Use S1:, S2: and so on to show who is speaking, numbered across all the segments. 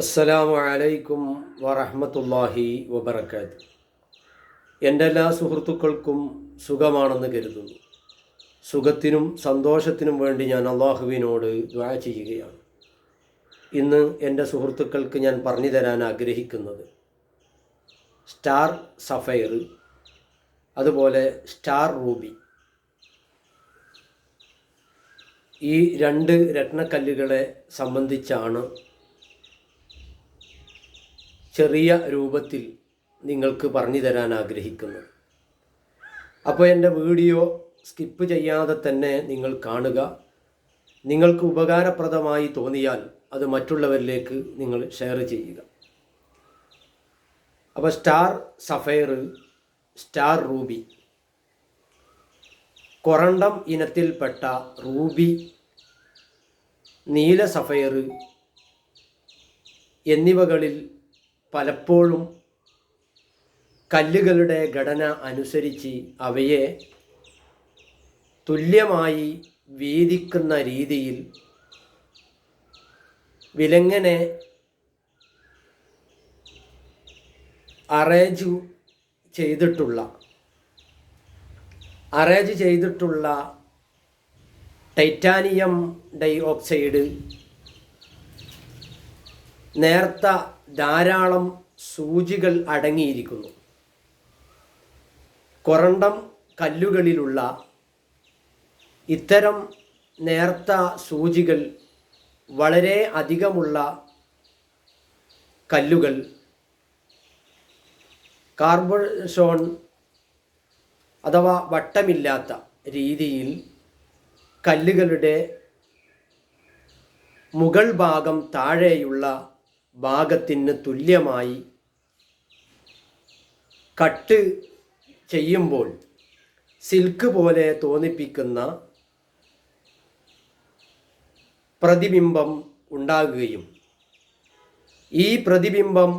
S1: അസ്സലാമു അലൈക്കും വറഹ്മത്തുള്ളാഹി വബർക്കാത്ത് എന്റെ എല്ലാ സുഹൃത്തുക്കൾക്കും സുഖമാണെന്ന് കരുതുന്നു. സുഖത്തിനും സന്തോഷത്തിനും വേണ്ടി ഞാൻ അള്ളാഹുവിനോട് ദ്വാ ചെയ്യുകയാണ്. ഇന്ന് എന്റെ സുഹൃത്തുക്കൾക്ക് ഞാൻ പറഞ്ഞു തരാൻ ആഗ്രഹിക്കുന്നത് സ്റ്റാർ സഫയർ അതുപോലെ സ്റ്റാർ റൂബി. ഈ രണ്ട് രത്നക്കല്ലുകളെ സംബന്ധിച്ചാണ് ചെറിയ രൂപത്തിൽ നിങ്ങൾക്ക് പറഞ്ഞു തരാൻ ആഗ്രഹിക്കുന്നത് അപ്പോൾ എന്റെ വീഡിയോ സ്കിപ്പ് ചെയ്യാതെ തന്നെ നിങ്ങൾ കാണുക. നിങ്ങൾക്ക് ഉപകാരപ്രദമായി തോന്നിയാൽ അത് മറ്റുള്ളവരിലേക്ക് നിങ്ങൾ ഷെയർ ചെയ്യുക. അപ്പോൾ star sapphire star ruby. Corundum ഇനത്തിൽപ്പെട്ട റൂബി നീല സഫയർ എന്നിവകളിൽ പലപ്പോഴും കല്ലുകളുടെ ഘടന അനുസരിച്ച് അവയെ തുല്യമായി വീതിക്കുന്ന രീതിയിൽ വിലങ്ങനെ അറേഞ്ച് ചെയ്തിട്ടുള്ള അറേഞ്ച് ചെയ്തിട്ടുള്ള ടൈറ്റാനിയം ഡൈ ഓക്സൈഡ് നേർത്ത ധാരാളം സൂചികൾ അടങ്ങിയിരിക്കുന്നു. കൊറണ്ടം കല്ലുകളിലുള്ള ഇത്തരം നേർത്ത സൂചികൾ വളരെ അധികമുള്ള കല്ലുകൾ കാർബോഷോൺ അഥവാ വട്ടമില്ലാത്ത രീതിയിൽ കല്ലുകളുടെ മുകൾ ഭാഗം താഴെയുള്ള ഭാഗത്തിന് തുല്യമായി കട്ട് ചെയ്യുമ്പോൾ സിൽക്ക് പോലെ തോന്നിപ്പിക്കുന്ന പ്രതിബിംബം ഉണ്ടാകുകയും ഈ പ്രതിബിംബം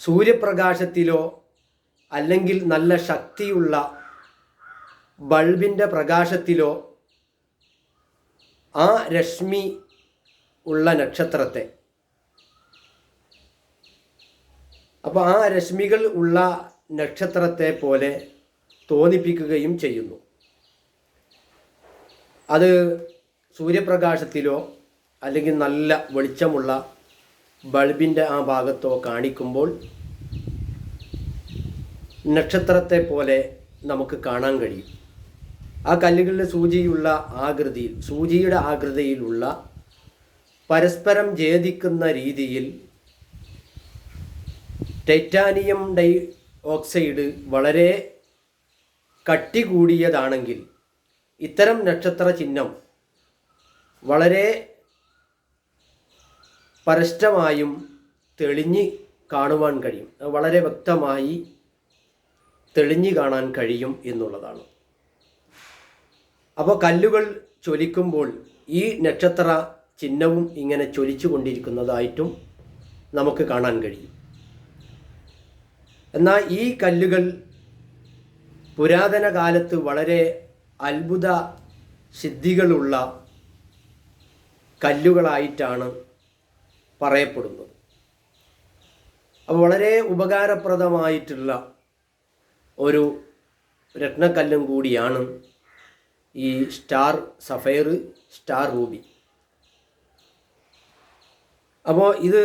S1: സൂര്യപ്രകാശത്തിലോ അല്ലെങ്കിൽ നല്ല ശക്തിയുള്ള ബൾബിന്റെ പ്രകാശത്തിലോ ആ രശ്മി ഉള്ള നക്ഷത്രത്തെ. അപ്പോൾ ആ രശ്മികൾ ഉള്ള നക്ഷത്രത്തെ പോലെ തോന്നിപ്പിക്കുകയും ചെയ്യുന്നു. അത് സൂര്യപ്രകാശത്തിലോ അല്ലെങ്കിൽ നല്ല വെളിച്ചമുള്ള ബൾബിന്റെ ആ ഭാഗത്തോ കാണിക്കുമ്പോൾ നക്ഷത്രത്തെ പോലെ നമുക്ക് കാണാൻ കഴിയും. ആ കല്ലുകളിലെ സൂചിയുള്ള ആകൃതിയിൽ സൂചിയുടെ ആകൃതിയിലുള്ള പരസ്പരം ഛേദിക്കുന്ന രീതിയിൽ ടൈറ്റാനിയം ഡൈ ഓക്സൈഡ് വളരെ കട്ടി കൂടിയതാണെങ്കിൽ ഇത്തരം നക്ഷത്ര ചിഹ്നം വളരെ പരസ്പരമായും തെളിഞ്ഞ് കാണുവാൻ കഴിയും. വളരെ വ്യക്തമായി തെളിഞ്ഞ് കാണാൻ കഴിയും എന്നുള്ളതാണ്. അപ്പോൾ കല്ലുകൾ ചൊലിക്കുമ്പോൾ ഈ നക്ഷത്ര ചിഹ്നവും ഇങ്ങനെ ചൊലിച്ചു കൊണ്ടിരിക്കുന്നതായിട്ടും നമുക്ക് കാണാൻ കഴിയും. എന്നാൽ ഈ കല്ലുകൾ പുരാതന കാലത്ത് വളരെ അത്ഭുത സിദ്ധികളുള്ള കല്ലുകളായിട്ടാണ് പറയപ്പെടുന്നത്. അപ്പോൾ വളരെ ഉപകാരപ്രദമായിട്ടുള്ള ഒരു രത്നക്കല്ലും കൂടിയാണ് ഈ സ്റ്റാർ സഫയർ സ്റ്റാർ റൂബി. അപ്പോൾ ഇത്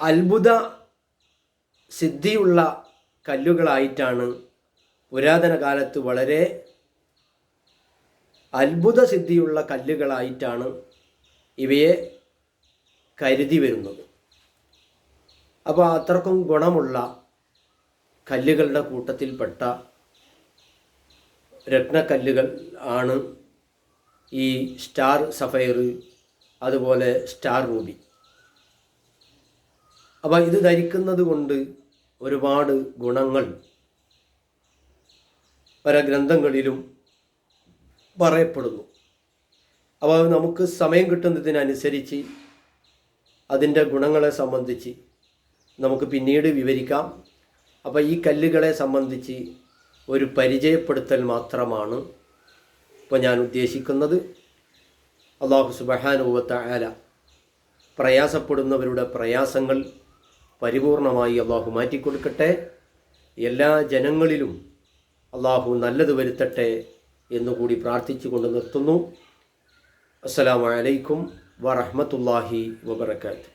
S1: അത്ഭുത സിദ്ധിയുള്ള കല്ലുകളായിട്ടാണ് പുരാതന കാലത്ത് വളരെ അത്ഭുത സിദ്ധിയുള്ള കല്ലുകളായിട്ടാണ് ഇവയെ കരുതി വരുന്നത്. അപ്പോൾ അത്രക്കും ഗുണമുള്ള കല്ലുകളുടെ കൂട്ടത്തിൽപ്പെട്ട രത്നക്കല്ലുകൾ ആണ് ഈ സ്റ്റാർ സഫയർ അതുപോലെ സ്റ്റാർ റൂബി. അപ്പോൾ ഇത് ധരിക്കുന്നത് കൊണ്ട് ഒരുപാട് ഗുണങ്ങൾ പല ഗ്രന്ഥങ്ങളിലും പറയപ്പെടുന്നു. അപ്പോൾ നമുക്ക് സമയം കിട്ടുന്നതിനനുസരിച്ച് അതിന്റെ ഗുണങ്ങളെ സംബന്ധിച്ച് നമുക്ക് പിന്നീട് വിവരിക്കാം. അപ്പോൾ ഈ കല്ലുകളെ സംബന്ധിച്ച് ഒരു പരിചയപ്പെടുത്തൽ മാത്രമാണ് ഇപ്പോൾ ഞാൻ ഉദ്ദേശിക്കുന്നത്. അള്ളാഹു സുബഹാനുവത്ത ആല പ്രയാസപ്പെടുന്നവരുടെ പ്രയാസങ്ങൾ പരിപൂർണമായി അള്ളാഹു മാറ്റിക്കൊടുക്കട്ടെ. എല്ലാ ജനങ്ങളിലും അള്ളാഹു നല്ലത് വരുത്തട്ടെ എന്നുകൂടി പ്രാർത്ഥിച്ചുകൊണ്ട് നിർത്തുന്നു. അസ്സലാമു അലൈക്കും വറഹ്മത്തുള്ളാഹി വബറകാതുഹു.